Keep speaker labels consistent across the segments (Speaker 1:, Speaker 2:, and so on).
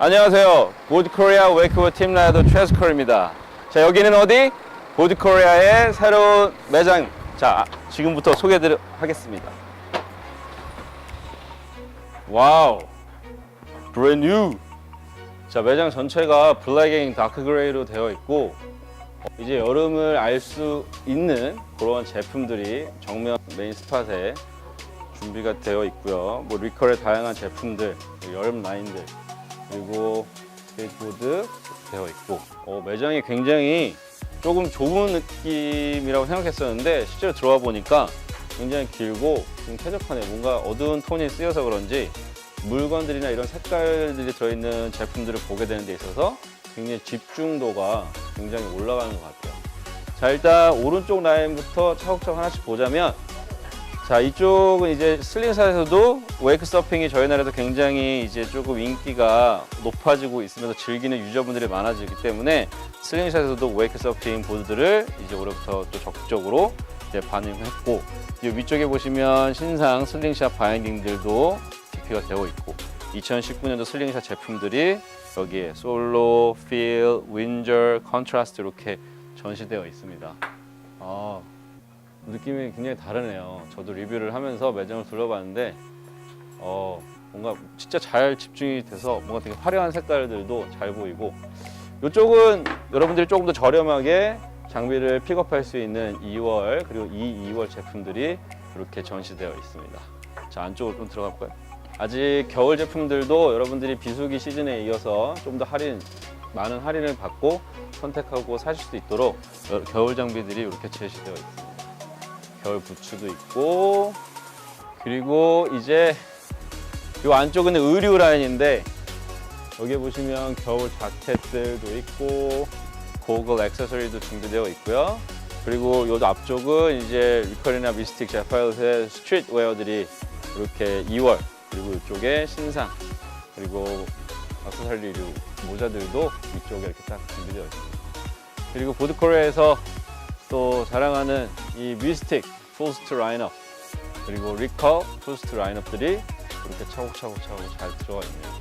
Speaker 1: 안녕하세요. 보드코리아 웨이크워 팀 라이더 최스컬입니다. 자, 여기는 어디? 보드코리아의 새로운 매장. 자, 지금부터 소개해드려 하겠습니다. 와우. 브랜드 뉴. 자, 매장 전체가 블랙 앤 다크 그레이로 되어 있고 이제 여름을 알 수 있는 그런 제품들이 정면 메인 스팟에 준비가 되어 있고요. 뭐 리컬의 다양한 제품들, 여름 라인들, 그리고 스케이트보드 되어 있고 어, 매장이 굉장히 조금 좁은 느낌이라고 생각했었는데 실제로 들어와 보니까 굉장히 길고 좀 쾌적하네요. 뭔가 어두운 톤이 쓰여서 그런지 물건들이나 이런 색깔들이 들어있는 제품들을 보게 되는 데 있어서 굉장히 집중도가 굉장히 올라가는 것 같아요. 자 일단 오른쪽 라인부터 차곡차곡 하나씩 보자면 자 이쪽은 이제 슬링샷에서도 웨이크 서핑이 저희 나라에도 굉장히 이제 조금 인기가 높아지고 있으면서 즐기는 유저분들이 많아지기 때문에 슬링샷에서도 웨이크 서핑 보드들을 이제 올해부터 또 적극적으로 이제 반영했고 이 위쪽에 보시면 신상 슬링샷 바인딩들도 DP가 되어 있고 2019년도 슬링샷 제품들이 여기에 솔로, 필, 윈저, 컨트라스트 이렇게 전시되어 있습니다. 아, 느낌이 굉장히 다르네요. 저도 리뷰를 하면서 매장을 둘러봤는데 어, 뭔가 진짜 잘 집중이 돼서 뭔가 되게 화려한 색깔들도 잘 보이고 이쪽은 여러분들이 조금 더 저렴하게 장비를 픽업할 수 있는 2월 그리고 이 2월 제품들이 이렇게 전시되어 있습니다. 자 안쪽으로 좀 들어가 볼까요? 아직 겨울 제품들도 여러분들이 비수기 시즌에 이어서 좀 더 할인 많은 할인을 받고 선택하고 사실 수 있도록 여- 겨울 장비들이 이렇게 제시되어 있습니다. 겨울 부츠도 있고 그리고 이제 이 안쪽은 의류 라인인데 여기 보시면 겨울 자켓들도 있고 고글 액세서리도 준비되어 있고요. 그리고 이 앞쪽은 이제 리컬이나 미스틱 제파일의 스트릿 웨어들이 이렇게 2월 그리고 이쪽에 신상 그리고 액세서리류 모자들도 위쪽에 이렇게 딱 준비되어 있습니다. 그리고 보드코리아에서 또 자랑하는 이 미스틱 풀스트 라인업 그리고 리커 풀스트 라인업들이 이렇게 차곡차곡 차곡 잘 들어가 있네요.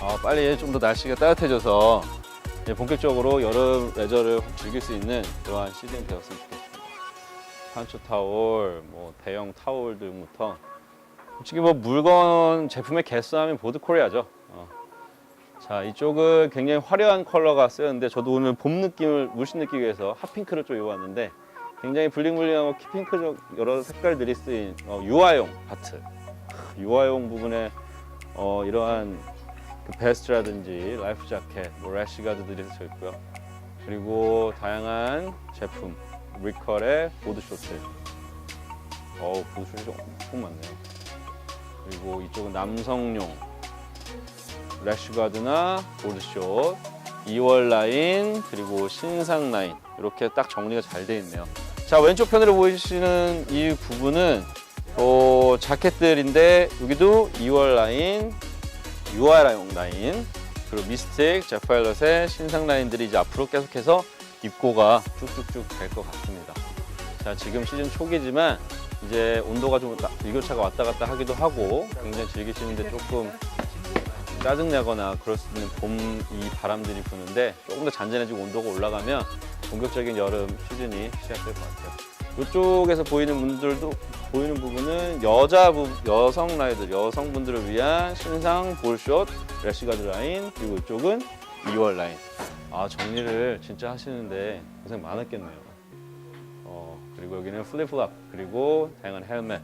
Speaker 1: 아, 빨리 좀 더 날씨가 따뜻해져서 본격적으로 여름 레저를 즐길 수 있는 그러한 시즌이 되었으면 좋겠습니다. 판초 타올, 뭐 대형 타올 등부터 솔직히 뭐 물건 제품의 개수하면 보드 코리아죠. 어. 자 이쪽은 굉장히 화려한 컬러가 쓰였는데 저도 오늘 봄 느낌을 물씬 느끼기 위해서 핫핑크를 좀 입어봤는데 굉장히 블링블링하고 핑크적 여러 색깔들이 쓰인 어, 유아용 파트 크, 유아용 부분에 어, 이러한 그 베스트라든지 라이프 자켓, 뭐 래시 가드들이 들어 있고요. 그리고 다양한 제품, 리컬의 보드 쇼트. 어우 보드 쇼트 엄청 많네요. 그리고 이쪽은 남성용 래쉬가드나 보드숏 2월 라인 그리고 신상 라인. 이렇게 딱 정리가 잘 되어 있네요. 자 왼쪽 편으로 보이시는 이 부분은 어, 자켓들인데 여기도 2월 라인 UR용 라인 그리고 미스틱, 제파일럿의 신상 라인들이 이제 앞으로 계속해서 입고가 쭉쭉쭉 될 것 같습니다. 자 지금 시즌 초기지만 이제 온도가 좀 나- 일교차가 왔다 갔다 하기도 하고 굉장히 즐기시는데 조금 짜증내거나 그럴 수 있는 봄 이 바람들이 부는데 조금 더 잔잔해지고 온도가 올라가면 본격적인 여름 시즌이 시작될 것 같아요. 이쪽에서 보이는 분들도 보이는 부분은 여자 부, 여성 라이더 여성분들을 위한 신상 볼숏 래시가드 라인 그리고 이쪽은 2월 라인. 아 정리를 진짜 하시는데 고생 많았겠네요. 어, 그리고 여기는 플립플랍 그리고 다양한 헬멧.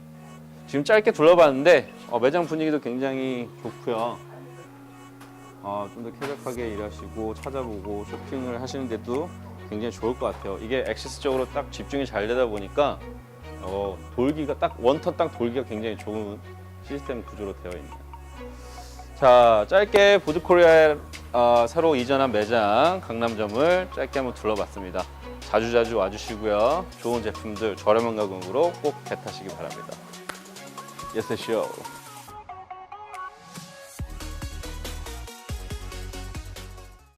Speaker 1: 지금 짧게 둘러봤는데 어, 매장 분위기도 굉장히 좋고요. 어, 좀 더 쾌적하게 일하시고 찾아보고 쇼핑을 하시는 데도 굉장히 좋을 것 같아요. 이게 액세스적으로 딱 집중이 잘 되다 보니까 어, 돌기가 딱 원턴 딱 돌기가 굉장히 좋은 시스템 구조로 되어 있네요. 자, 짧게 보드코리아에 어, 새로 이전한 매장 강남점을 짧게 한번 둘러봤습니다. 자주자주 와주시고요. 좋은 제품들 저렴한 가격으로 꼭 개타시기 바랍니다. 예스 쇼.